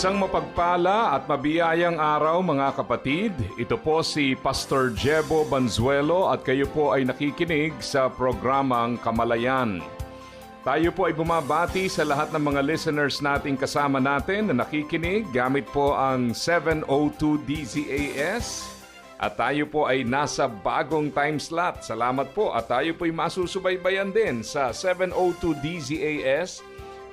Isang mapagpala at mabiyayang araw mga kapatid. Ito po si Pastor Jebo Banzuelo at kayo po ay nakikinig sa programang Kamalayan. Tayo po ay bumabati sa lahat ng mga listeners nating kasama natin na nakikinig gamit po ang 702 DZAS at tayo po ay nasa bagong time slot. Salamat po at tayo po ay masusubaybayan din sa 702 DZAS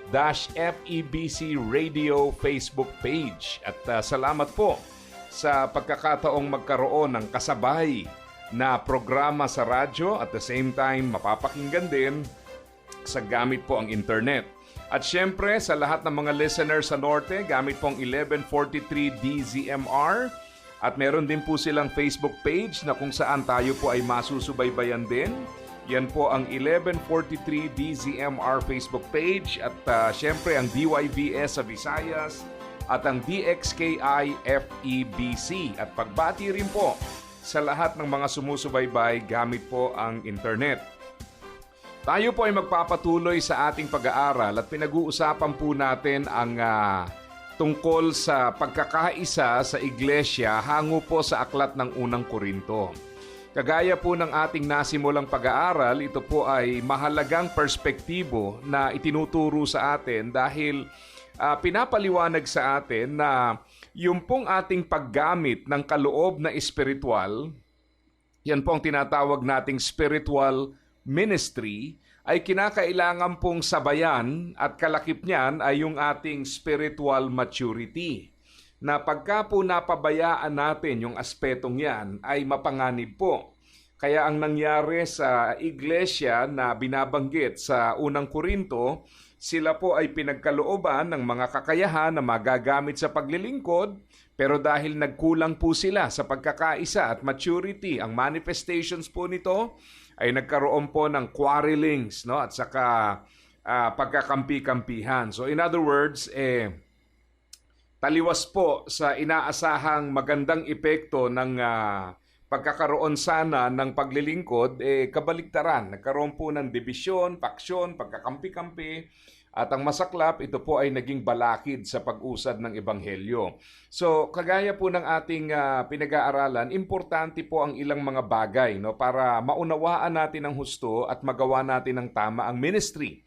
dash FEBC Radio Facebook page. At uh, salamat po sa pagkakataong magkaroon ng kasabay na programa sa radyo at the same time mapapakinggan din sa gamit po ang internet. At syempre sa lahat ng mga listeners sa Norte, gamit pong 1143 DZMR at meron din po silang Facebook page na kung saan tayo po ay masusubaybayan din. Yan po ang 1143 DZMR Facebook page at uh, syempre ang DYVS sa Visayas at ang DXKI FEBC. At pagbati rin po sa lahat ng mga sumusubaybay gamit po ang internet. Tayo po ay magpapatuloy sa ating pag-aaral at pinag-uusapan po natin ang uh, tungkol sa pagkakaisa sa iglesia hango po sa aklat ng unang Korinto. Kagaya po ng ating nasimulang pag-aaral, ito po ay mahalagang perspektibo na itinuturo sa atin dahil uh, pinapaliwanag sa atin na yung pong ating paggamit ng kaloob na espiritual, yan po ang tinatawag nating spiritual ministry, ay kinakailangan pong sabayan at kalakip niyan ay yung ating spiritual maturity na pagka po napabayaan natin yung aspetong yan ay mapanganib po. Kaya ang nangyari sa iglesia na binabanggit sa unang Korinto, sila po ay pinagkalooban ng mga kakayahan na magagamit sa paglilingkod, pero dahil nagkulang po sila sa pagkakaisa at maturity, ang manifestations po nito ay nagkaroon po ng quarrelings no? at saka uh, pagkakampi-kampihan. So in other words, eh, taliwas po sa inaasahang magandang epekto ng uh, pagkakaroon sana ng paglilingkod, eh, kabaligtaran. Nagkaroon po ng dibisyon, paksyon, pagkakampi-kampi, at ang masaklap, ito po ay naging balakid sa pag-usad ng Ebanghelyo. So, kagaya po ng ating uh, pinag-aaralan, importante po ang ilang mga bagay no, para maunawaan natin ang husto at magawa natin ng tama ang ministry.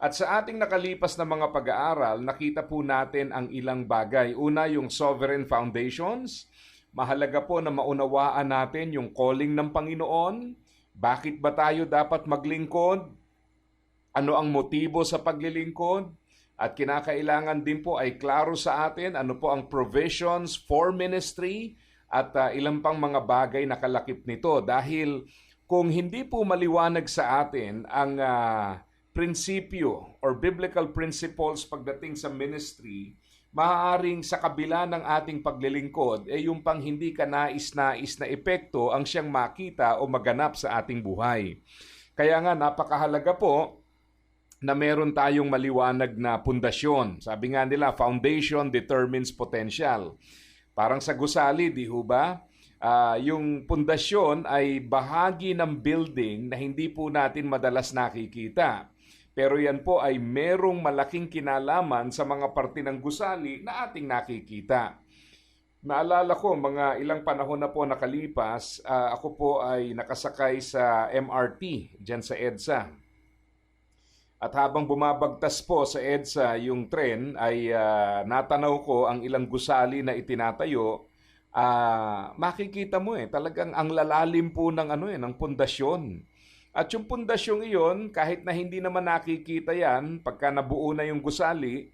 At sa ating nakalipas na mga pag-aaral, nakita po natin ang ilang bagay. Una, yung sovereign foundations. Mahalaga po na maunawaan natin yung calling ng Panginoon. Bakit ba tayo dapat maglingkod? Ano ang motibo sa paglilingkod? At kinakailangan din po ay klaro sa atin ano po ang provisions for ministry at uh, ilang pang mga bagay na kalakip nito. Dahil kung hindi po maliwanag sa atin ang uh, prinsipyo or biblical principles pagdating sa ministry, maaaring sa kabila ng ating paglilingkod, eh yung pang hindi ka nais-nais na epekto ang siyang makita o maganap sa ating buhay. Kaya nga napakahalaga po na meron tayong maliwanag na pundasyon. Sabi nga nila, foundation determines potential. Parang sa gusali, di ho ba? Uh, yung pundasyon ay bahagi ng building na hindi po natin madalas nakikita. Pero yan po ay merong malaking kinalaman sa mga parte ng gusali na ating nakikita. Naalala ko, mga ilang panahon na po nakalipas, uh, ako po ay nakasakay sa MRT dyan sa EDSA. At habang bumabagtas po sa EDSA yung tren, ay uh, natanaw ko ang ilang gusali na itinatayo. Uh, makikita mo eh, talagang ang lalalim po ng, ano eh, ng pundasyon. At yung pundasyong iyon, kahit na hindi naman nakikita yan, pagka nabuo na yung gusali,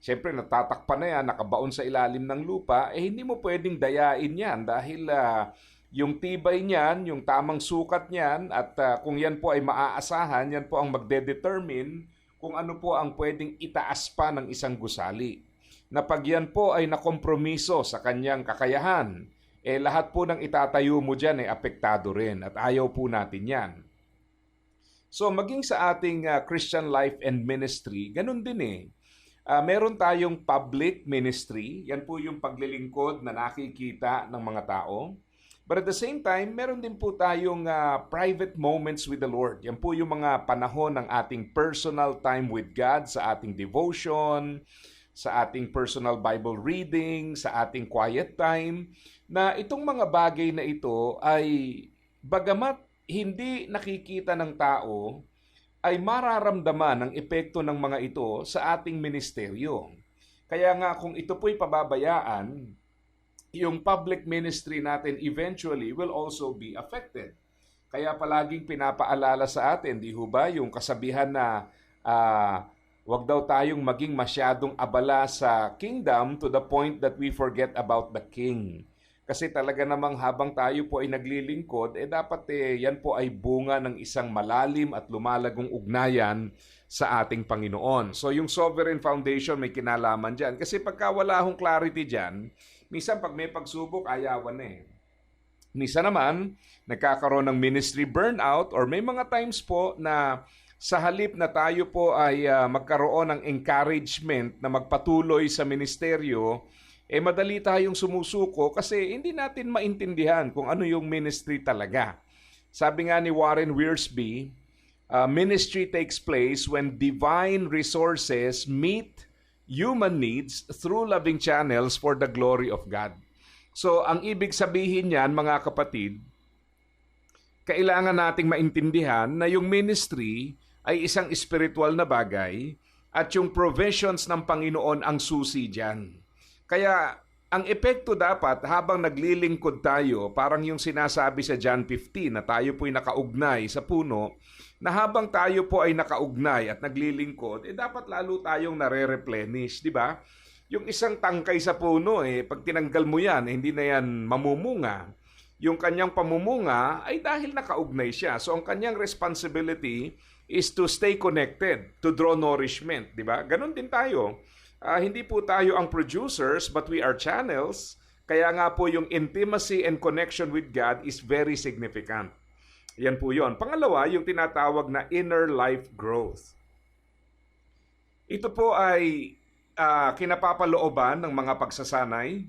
siyempre natatakpan na yan, nakabaon sa ilalim ng lupa, eh hindi mo pwedeng dayain yan dahil uh, yung tibay niyan, yung tamang sukat niyan, at uh, kung yan po ay maaasahan, yan po ang magde-determine kung ano po ang pwedeng itaas pa ng isang gusali. Na pag yan po ay nakompromiso sa kanyang kakayahan, eh lahat po ng itatayo mo dyan ay apektado rin at ayaw po natin yan. So maging sa ating uh, Christian life and ministry, ganun din eh. Uh, meron tayong public ministry, yan po yung paglilingkod na nakikita ng mga tao. But at the same time, meron din po tayong uh, private moments with the Lord. Yan po yung mga panahon ng ating personal time with God sa ating devotion, sa ating personal Bible reading, sa ating quiet time, na itong mga bagay na ito ay bagamat hindi nakikita ng tao, ay mararamdaman ang epekto ng mga ito sa ating ministeryo. Kaya nga kung ito po'y pababayaan, yung public ministry natin eventually will also be affected. Kaya palaging pinapaalala sa atin, di ho ba, yung kasabihan na uh, wag daw tayong maging masyadong abala sa kingdom to the point that we forget about the king. Kasi talaga namang habang tayo po ay naglilingkod, eh dapat eh, yan po ay bunga ng isang malalim at lumalagong ugnayan sa ating Panginoon. So yung Sovereign Foundation may kinalaman dyan. Kasi pagka wala hong clarity dyan, Minsan pag may pagsubok, ayawan eh. Minsan naman, nagkakaroon ng ministry burnout or may mga times po na sa halip na tayo po ay uh, magkaroon ng encouragement na magpatuloy sa ministeryo, eh madali tayong sumusuko kasi hindi natin maintindihan kung ano yung ministry talaga. Sabi nga ni Warren Wiersbe, uh, ministry takes place when divine resources meet human needs through loving channels for the glory of God. So, ang ibig sabihin niyan, mga kapatid, kailangan nating maintindihan na yung ministry ay isang spiritual na bagay at yung provisions ng Panginoon ang susi diyan. Kaya ang epekto dapat habang naglilingkod tayo, parang yung sinasabi sa John 15 na tayo po'y nakaugnay sa puno, na habang tayo po ay nakaugnay at naglilingkod, eh dapat lalo tayong nare-replenish, di ba? Yung isang tangkay sa puno, eh, pag tinanggal mo yan, eh, hindi na yan mamumunga. Yung kanyang pamumunga ay dahil nakaugnay siya. So ang kanyang responsibility is to stay connected, to draw nourishment, di ba? Ganon din tayo. Uh, hindi po tayo ang producers, but we are channels. Kaya nga po yung intimacy and connection with God is very significant. Yan po yon. Pangalawa, yung tinatawag na inner life growth. Ito po ay uh, kinapapalooban ng mga pagsasanay.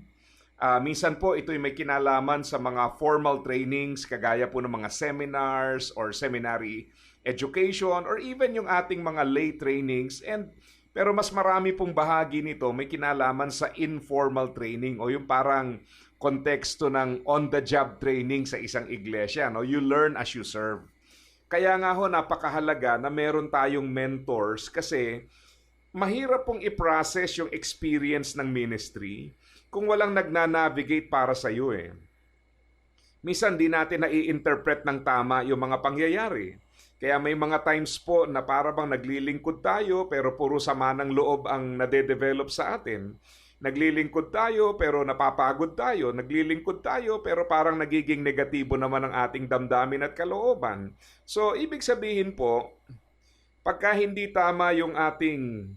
Uh, minsan po ito ay may kinalaman sa mga formal trainings kagaya po ng mga seminars or seminary education or even yung ating mga lay trainings and pero mas marami pong bahagi nito may kinalaman sa informal training o yung parang konteksto ng on-the-job training sa isang iglesia. No? You learn as you serve. Kaya nga ho, napakahalaga na meron tayong mentors kasi mahirap pong i-process yung experience ng ministry kung walang nagna-navigate para sa iyo eh. Minsan di natin na-i-interpret ng tama yung mga pangyayari. Kaya may mga times po na para bang naglilingkod tayo pero puro sama ng loob ang nade-develop sa atin. Naglilingkod tayo pero napapagod tayo. Naglilingkod tayo pero parang nagiging negatibo naman ang ating damdamin at kalooban. So, ibig sabihin po, pagka hindi tama yung ating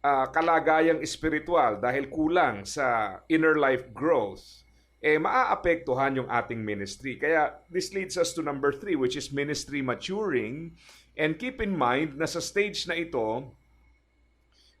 uh, kalagayang espiritual dahil kulang sa inner life growth, eh maaapektuhan yung ating ministry. Kaya this leads us to number three, which is ministry maturing. And keep in mind na sa stage na ito,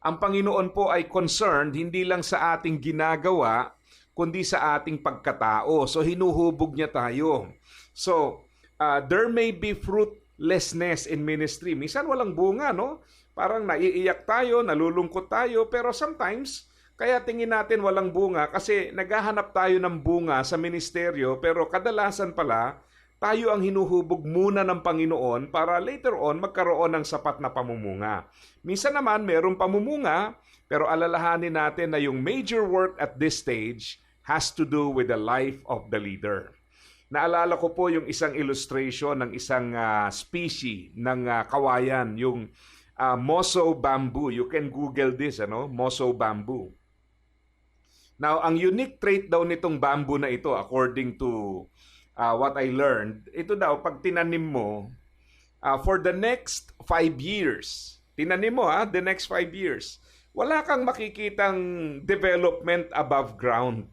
ang Panginoon po ay concerned hindi lang sa ating ginagawa, kundi sa ating pagkatao. So hinuhubog niya tayo. So, uh, there may be fruitlessness in ministry. Minsan walang bunga, no? Parang naiiyak tayo, nalulungkot tayo, pero sometimes kaya tingin natin walang bunga kasi naghahanap tayo ng bunga sa ministeryo pero kadalasan pala tayo ang hinuhubog muna ng Panginoon para later on magkaroon ng sapat na pamumunga. Minsan naman mayroong pamumunga, pero alalahanin natin na yung major work at this stage has to do with the life of the leader. Naalala ko po yung isang illustration ng isang uh, species ng uh, kawayan, yung uh, moso bamboo. You can Google this, ano? Moso bamboo. Now, ang unique trait daw nitong bamboo na ito according to uh, what I learned, ito daw, pag tinanim mo, uh, for the next five years, tinanim mo ha, the next five years, wala kang makikitang development above ground.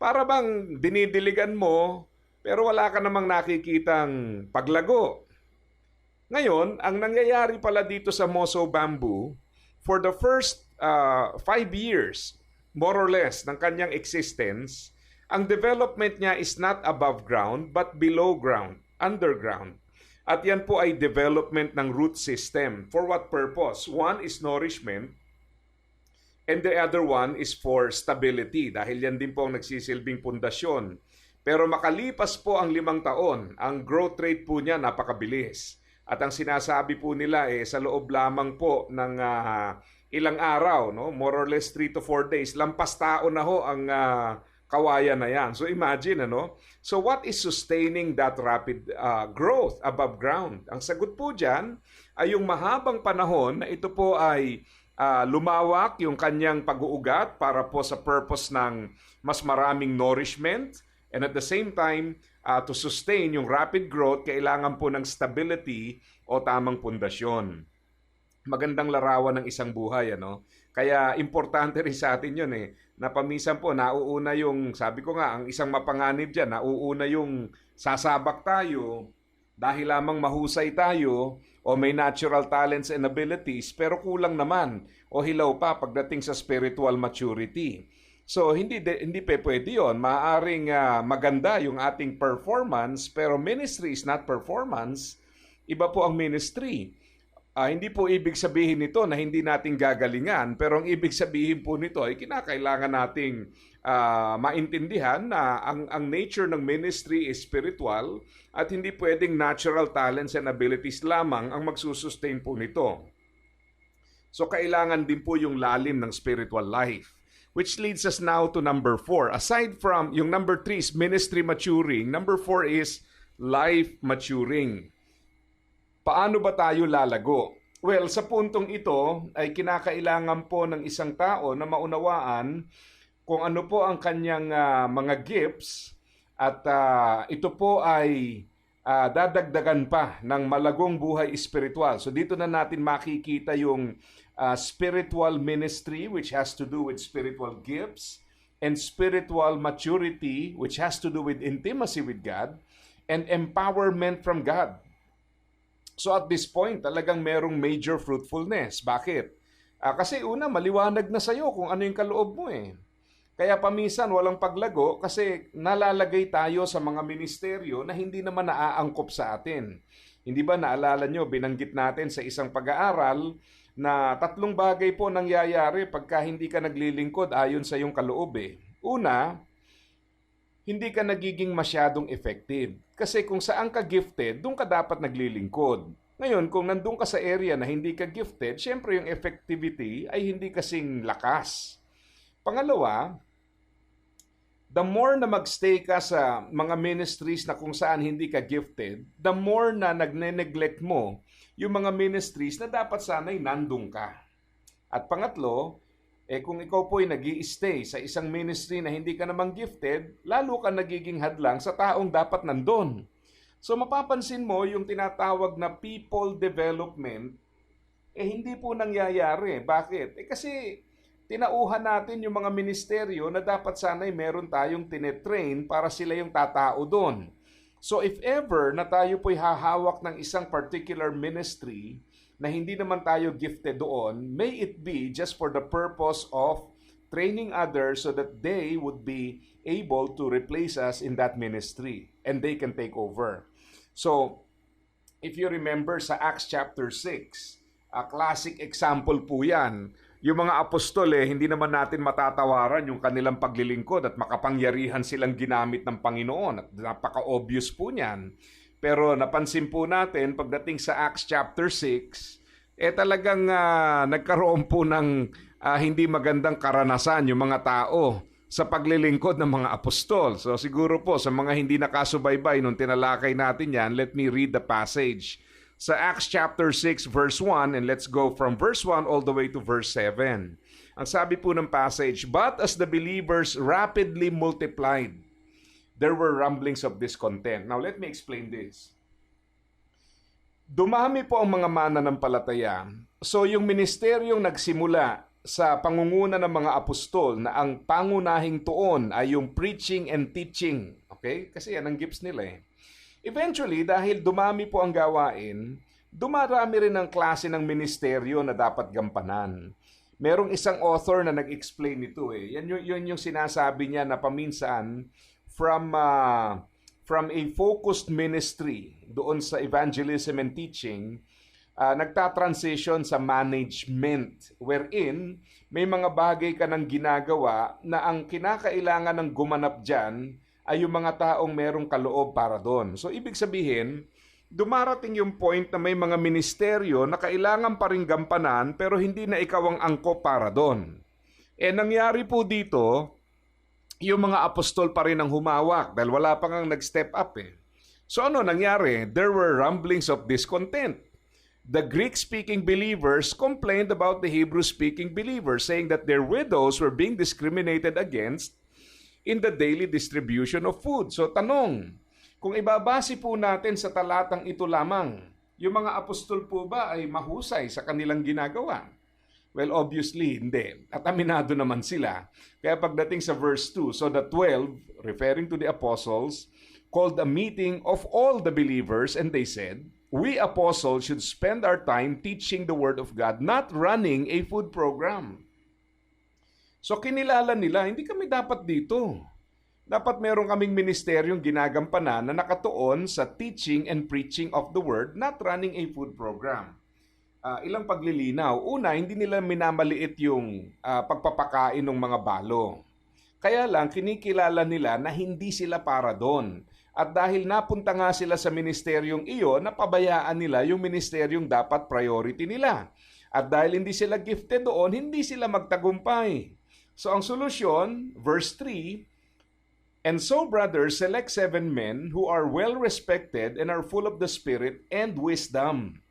Para bang dinidiligan mo, pero wala ka namang nakikitang paglago. Ngayon, ang nangyayari pala dito sa Moso Bamboo, for the first uh, five years, more or less, ng kanyang existence, ang development niya is not above ground, but below ground, underground. At yan po ay development ng root system. For what purpose? One is nourishment, and the other one is for stability dahil yan din po ang nagsisilbing pundasyon. Pero makalipas po ang limang taon, ang growth rate po niya napakabilis. At ang sinasabi po nila eh sa loob lamang po ng ah, ilang araw, no? more or less 3 to 4 days, lampas tao na ho ang ah, kawayan na yan. So imagine, ano? So what is sustaining that rapid ah, growth above ground? Ang sagot po dyan ay yung mahabang panahon na ito po ay ah, lumawak yung kanyang pag-uugat para po sa purpose ng mas maraming nourishment and at the same time ah, to sustain yung rapid growth kailangan po ng stability o tamang pundasyon magandang larawan ng isang buhay ano kaya importante rin sa atin yun eh na paminsan po nauuna yung sabi ko nga ang isang mapanganib diyan nauuna yung sasabak tayo dahil lamang mahusay tayo o may natural talents and abilities pero kulang naman o hilaw pa pagdating sa spiritual maturity So hindi de, hindi pe pwede 'yon. Maaring ah, maganda yung ating performance pero ministry is not performance. Iba po ang ministry. Ah, hindi po ibig sabihin nito na hindi natin gagalingan, pero ang ibig sabihin po nito ay kinakailangan nating ah, maintindihan na ang, ang nature ng ministry is spiritual at hindi pwedeng natural talents and abilities lamang ang magsusustain po nito. So kailangan din po yung lalim ng spiritual life. Which leads us now to number four. Aside from yung number three is ministry maturing, number four is life maturing. Paano ba tayo lalago? Well, sa puntong ito ay kinakailangan po ng isang tao na maunawaan kung ano po ang kanyang ah, mga gifts at ah, ito po ay ah, dadagdagan pa ng malagong buhay espiritual. So dito na natin makikita yung ah, spiritual ministry which has to do with spiritual gifts and spiritual maturity which has to do with intimacy with God and empowerment from God. So at this point, talagang merong major fruitfulness. Bakit? Ah, kasi una, maliwanag na sa'yo kung ano yung kaloob mo eh. Kaya paminsan walang paglago kasi nalalagay tayo sa mga ministeryo na hindi naman naaangkop sa atin. Hindi ba naalala nyo, binanggit natin sa isang pag-aaral na tatlong bagay po nangyayari pagka hindi ka naglilingkod ayon sa iyong kaloob eh. Una, hindi ka nagiging masyadong effective. Kasi kung saan ka gifted, doon ka dapat naglilingkod. Ngayon, kung nandun ka sa area na hindi ka gifted, syempre yung effectivity ay hindi kasing lakas. Pangalawa, the more na magstay ka sa mga ministries na kung saan hindi ka gifted, the more na nagne-neglect mo yung mga ministries na dapat sana'y nandun ka. At pangatlo, eh kung ikaw po ay nag stay sa isang ministry na hindi ka namang gifted, lalo ka nagiging hadlang sa taong dapat nandun. So mapapansin mo yung tinatawag na people development, eh hindi po nangyayari. Bakit? Eh kasi tinauhan natin yung mga ministeryo na dapat sana'y meron tayong tinetrain para sila yung tatao doon. So if ever na tayo po'y hahawak ng isang particular ministry na hindi naman tayo gifted doon, may it be just for the purpose of training others so that they would be able to replace us in that ministry and they can take over. So, if you remember sa Acts chapter 6, a classic example po yan. Yung mga apostol eh, hindi naman natin matatawaran yung kanilang paglilingkod at makapangyarihan silang ginamit ng Panginoon. At napaka-obvious po niyan. Pero napansin po natin pagdating sa Acts chapter 6, eh talagang ah, nagkaroon po ng ah, hindi magandang karanasan yung mga tao sa paglilingkod ng mga apostol. So siguro po sa mga hindi nakasubaybay nung tinalakay natin yan, let me read the passage. Sa Acts chapter 6 verse 1 and let's go from verse 1 all the way to verse 7. Ang sabi po ng passage, But as the believers rapidly multiplied, there were rumblings of discontent. Now let me explain this. Dumami po ang mga mananampalataya So yung ministeryong nagsimula sa pangunguna ng mga apostol na ang pangunahing tuon ay yung preaching and teaching. Okay? Kasi yan ang gifts nila eh. Eventually, dahil dumami po ang gawain, dumarami rin ang klase ng ministeryo na dapat gampanan. Merong isang author na nag-explain nito eh. Yan yung, yun yung sinasabi niya na paminsan from uh, from a focused ministry doon sa evangelism and teaching, uh, nagta-transition sa management wherein may mga bagay ka ng ginagawa na ang kinakailangan ng gumanap dyan ay yung mga taong merong kaloob para doon. So ibig sabihin, dumarating yung point na may mga ministeryo na kailangan pa rin gampanan pero hindi na ikaw ang angkop para doon. Eh nangyari po dito, yung mga apostol pa rin ang humawak dahil wala pa ngang nag-step up eh. So ano nangyari? There were rumblings of discontent. The Greek-speaking believers complained about the Hebrew-speaking believers saying that their widows were being discriminated against in the daily distribution of food. So tanong, kung ibabase po natin sa talatang ito lamang, yung mga apostol po ba ay mahusay sa kanilang ginagawa? Well, obviously, hindi. At aminado naman sila. Kaya pagdating sa verse 2, so the 12, referring to the apostles, called a meeting of all the believers and they said, We apostles should spend our time teaching the word of God, not running a food program. So kinilala nila, hindi kami dapat dito. Dapat meron kaming ministeryong ginagampanan na nakatuon sa teaching and preaching of the word, not running a food program. Uh, ilang paglilinaw. Una, hindi nila minamaliit yung uh, pagpapakain ng mga balo. Kaya lang, kinikilala nila na hindi sila para doon. At dahil napunta nga sila sa ministeryong iyon, napabayaan nila yung ministeryong dapat priority nila. At dahil hindi sila gifted doon, hindi sila magtagumpay. So ang solusyon, verse 3, And so, brothers, select seven men who are well respected and are full of the Spirit and wisdom.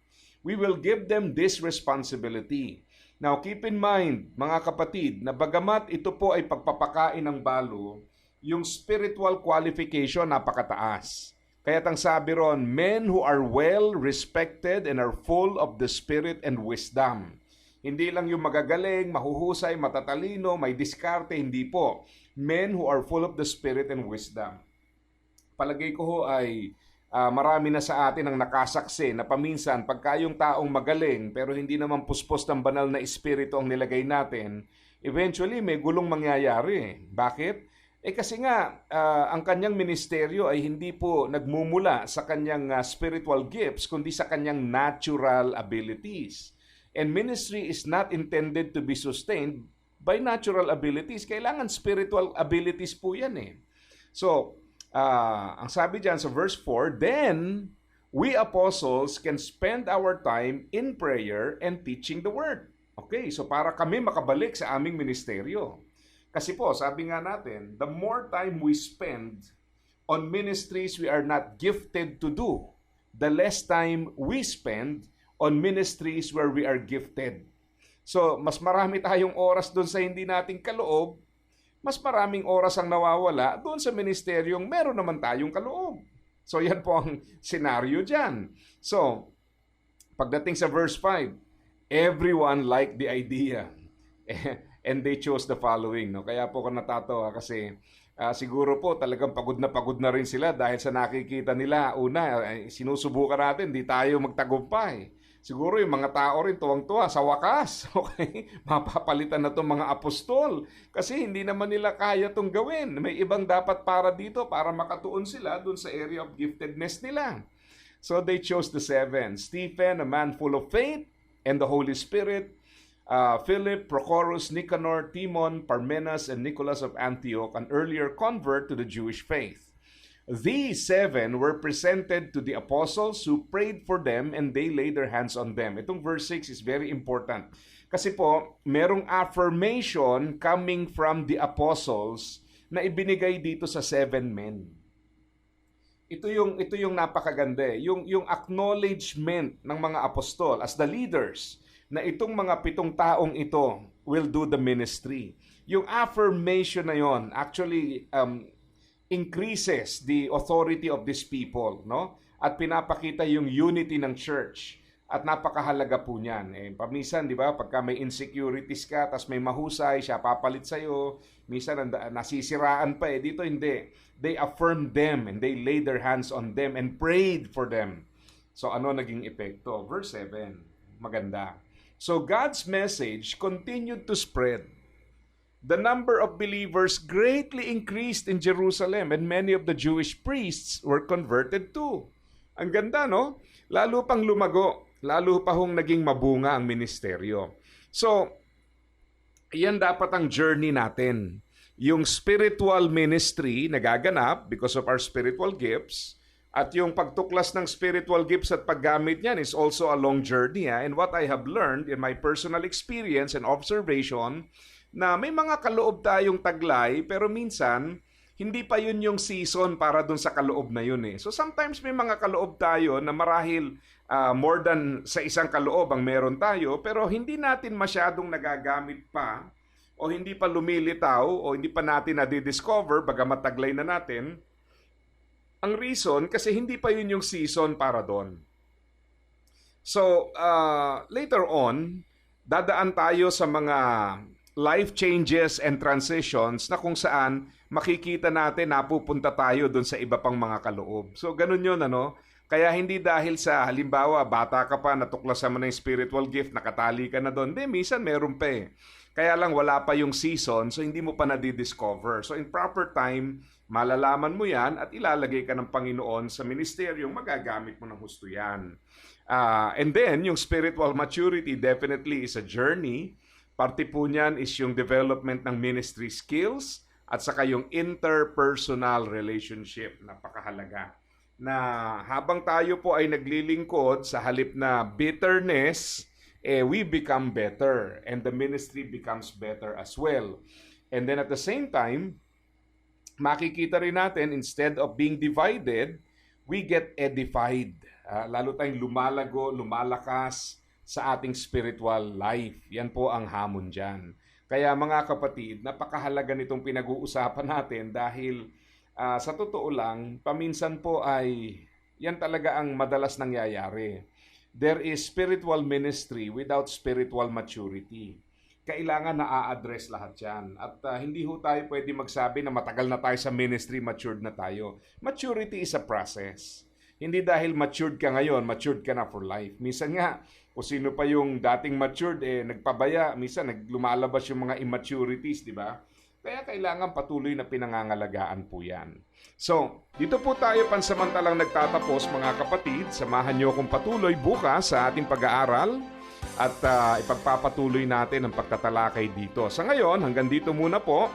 We will give them this responsibility. Now, keep in mind, mga kapatid, na bagamat ito po ay pagpapakain ng balo, yung spiritual qualification napakataas. Kaya tang sabi ron, men who are well respected and are full of the Spirit and wisdom. Hindi lang yung magagaling, mahuhusay, matatalino, may diskarte, hindi po. Men who are full of the Spirit and wisdom. Palagay ko ho ay uh, marami na sa atin ang nakasaksi na paminsan pagka yung taong magaling pero hindi naman puspos ng banal na espiritu ang nilagay natin, eventually may gulong mangyayari. Bakit? Eh kasi nga, uh, ang kanyang ministeryo ay hindi po nagmumula sa kanyang uh, spiritual gifts, kundi sa kanyang natural abilities. And ministry is not intended to be sustained by natural abilities. Kailangan spiritual abilities po yan eh. So, uh, ang sabi dyan sa verse 4, Then, we apostles can spend our time in prayer and teaching the word. Okay, so para kami makabalik sa aming ministeryo. Kasi po, sabi nga natin, the more time we spend on ministries we are not gifted to do, the less time we spend on ministries where we are gifted. So, mas marami tayong oras doon sa hindi nating kaloob, mas maraming oras ang nawawala doon sa ministeryong meron naman tayong kaloob. So, yan po ang senaryo dyan. So, pagdating sa verse 5, everyone liked the idea. And they chose the following. No? Kaya po ako natatawa kasi uh, siguro po talagang pagod na pagod na rin sila dahil sa nakikita nila. Una, eh, sinusubukan natin, di tayo magtagumpay siguro yung mga tao rin tuwang-tuwa sa wakas, okay? Mapapalitan na itong mga apostol kasi hindi naman nila kaya itong gawin. May ibang dapat para dito para makatuon sila dun sa area of giftedness nila. So they chose the seven. Stephen, a man full of faith and the Holy Spirit. Uh, Philip, Prochorus, Nicanor, Timon, Parmenas, and Nicholas of Antioch, an earlier convert to the Jewish faith. These seven were presented to the apostles who prayed for them and they laid their hands on them. Itong verse 6 is very important. Kasi po, merong affirmation coming from the apostles na ibinigay dito sa seven men. Ito yung ito yung napakaganda, eh. yung yung acknowledgement ng mga apostol as the leaders na itong mga pitong taong ito will do the ministry. Yung affirmation na yon actually um, increases the authority of these people, no? At pinapakita yung unity ng church. At napakahalaga po niyan. Eh, pamisan, di ba, pagka may insecurities ka, tas may mahusay, siya papalit sa'yo, minsan nasisiraan pa eh. Dito hindi. They affirmed them and they laid their hands on them and prayed for them. So ano naging epekto? Verse 7. Maganda. So God's message continued to spread. The number of believers greatly increased in Jerusalem and many of the Jewish priests were converted too. Ang ganda, no? Lalo pang lumago. Lalo pa hong naging mabunga ang ministeryo. So, yan dapat ang journey natin. Yung spiritual ministry nagaganap because of our spiritual gifts at yung pagtuklas ng spiritual gifts at paggamit niyan is also a long journey. ah. And what I have learned in my personal experience and observation na may mga kaloob tayong taglay pero minsan hindi pa yun yung season para dun sa kaloob na yun eh. So sometimes may mga kaloob tayo na marahil ah, more than sa isang kaloob ang meron tayo pero hindi natin masyadong nagagamit pa o hindi pa lumilitaw o hindi pa natin na-discover bagamat taglay na natin. Ang reason kasi hindi pa yun yung season para doon. So, uh, later on, dadaan tayo sa mga life changes and transitions na kung saan makikita natin napupunta tayo doon sa iba pang mga kaloob. So, ganun yun, ano? Kaya hindi dahil sa halimbawa, bata ka pa, natuklasan mo na yung spiritual gift, nakatali ka na doon. Hindi, minsan meron pa eh. Kaya lang wala pa yung season, so hindi mo pa nadidiscover. So in proper time, malalaman mo yan at ilalagay ka ng Panginoon sa ministeryong magagamit mo ng husto yan. Ah, and then, yung spiritual maturity definitely is a journey. Parte po niyan is yung development ng ministry skills at saka yung interpersonal relationship. Napakahalaga. Na habang tayo po ay naglilingkod sa halip na bitterness, eh, we become better and the ministry becomes better as well. And then at the same time, makikita rin natin instead of being divided, we get edified. Ah, lalo tayong lumalago, lumalakas sa ating spiritual life. Yan po ang hamon dyan. Kaya mga kapatid, napakahalaga nitong pinag-uusapan natin dahil ah, sa totoo lang, paminsan po ay yan talaga ang madalas nangyayari. There is spiritual ministry without spiritual maturity kailangan na a-address lahat yan. At ah, hindi ho tayo pwede magsabi na matagal na tayo sa ministry, matured na tayo. Maturity is a process. Hindi dahil matured ka ngayon, matured ka na for life. Minsan nga, kung sino pa yung dating matured, eh, nagpabaya, minsan naglumalabas yung mga immaturities, di ba? Kaya kailangan patuloy na pinangangalagaan po yan. So, dito po tayo pansamantalang nagtatapos mga kapatid. Samahan niyo akong patuloy bukas sa ating pag-aaral at ah, ipagpapatuloy natin ang pagtatalakay dito. Sa ngayon, hanggang dito muna po.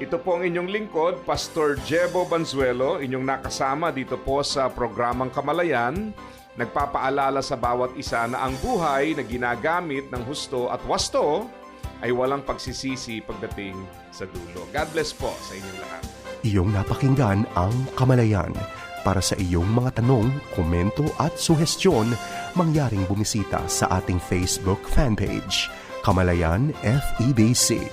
Ito po ang inyong lingkod, Pastor Jebo Banzuelo, inyong nakasama dito po sa programang Kamalayan. Nagpapaalala sa bawat isa na ang buhay na ginagamit ng husto at wasto ay walang pagsisisi pagdating sa dulo. God bless po sa inyong lahat. Iyong napakinggan ang Kamalayan. Para sa iyong mga tanong, komento at suhestyon, mangyaring bumisita sa ating Facebook fanpage, Kamalayan FEBC